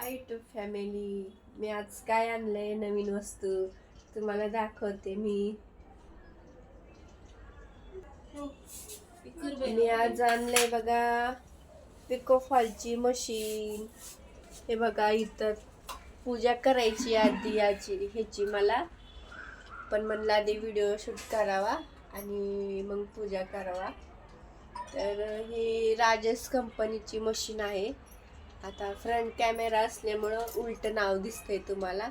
High to family मी आज काय आणलंय नवीन वस्तू? तुम्हाला दाखवते मी. मी आज आणलंय बघा पिको फॉलची मशीन हे बघा इथं पूजा करायची आधी याची ह्याची मला. पण म्हणलं आधी व्हिडिओ शूट करावा आणि मग पूजा करावा. तर ही राजस कंपनीची मशीन आहे. आता फ्रंट कॅमेरा असल्यामुळं उलट नाव दिसतंय तुम्हाला.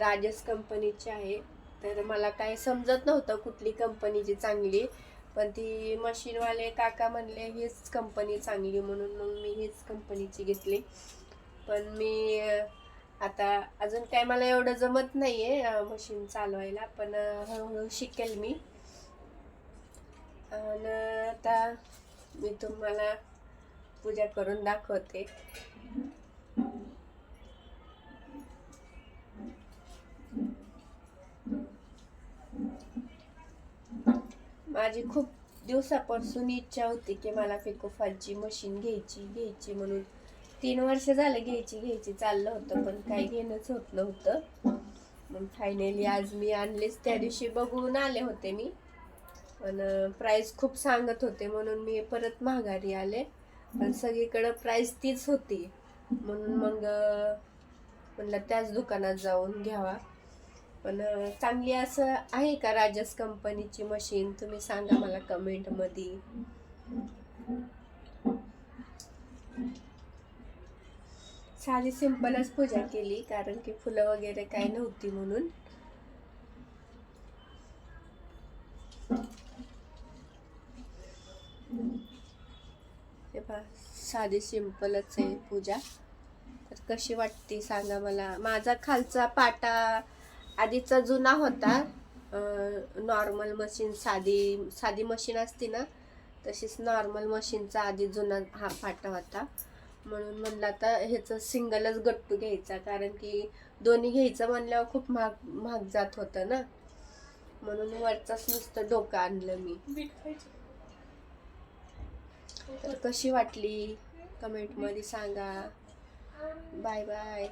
राजस कंपनीची आहे. तर मला काय समजत नव्हतं कुठली कंपनीची चांगली. पण ती मशीनवाले काका म्हणले हीच कंपनी चांगली म्हणून मग मी हीच कंपनीची घेतली. पण मी आता अजून काय मला एवढं जमत नाही आहे मशीन चालवायला. पण हळूहळू शिकेल मी. आणि आता मी तुम्हाला पूजा करून दाखवते. माझी खूप दिवसापासून इच्छा होती की मला पिकोफॉलची मशीन घ्यायची घ्यायची म्हणून. तीन वर्ष झालं घ्यायची घ्यायची चाललं होतं पण काही घेणंच होत नव्हतं. मग फायनली आज मी आणलीच. त्या दिवशी बघून आले होते मी. पण प्राईस खूप सांगत होते म्हणून मी परत माघारी आले. पण सगळीकडं प्राईस तीच होती. म्हणून मग म्हणलं त्याच दुकानात जाऊन घ्यावा. पण चांगली असं आहे का राजस कंपनीची मशीन तुम्ही सांगा मला कमेंटमध्ये साधी सिंपलच पूजा केली कारण की फुलं वगैरे काही नव्हती म्हणून हे पहा साधी सिंपलच आहे पूजा. तर कशी वाटते सांगा मला. माझा खालचा पाटा आधीचा जुना होता. नॉर्मल मशीन साधी साधी मशीन असते ना तशीच नॉर्मल मशीनचा आधी जुना हा पाटा होता. म्हणून म्हणलं आता ह्याचं सिंगलच गट्टू घ्यायचा कारण की दोन्ही घ्यायचं म्हणल्यावर खूप महाग महाग जात होतं ना. म्हणून वरचाच नुसतं डोकं आणलं मी. तर कशी वाटली? कमेंटमध्ये सांगा. Bye bye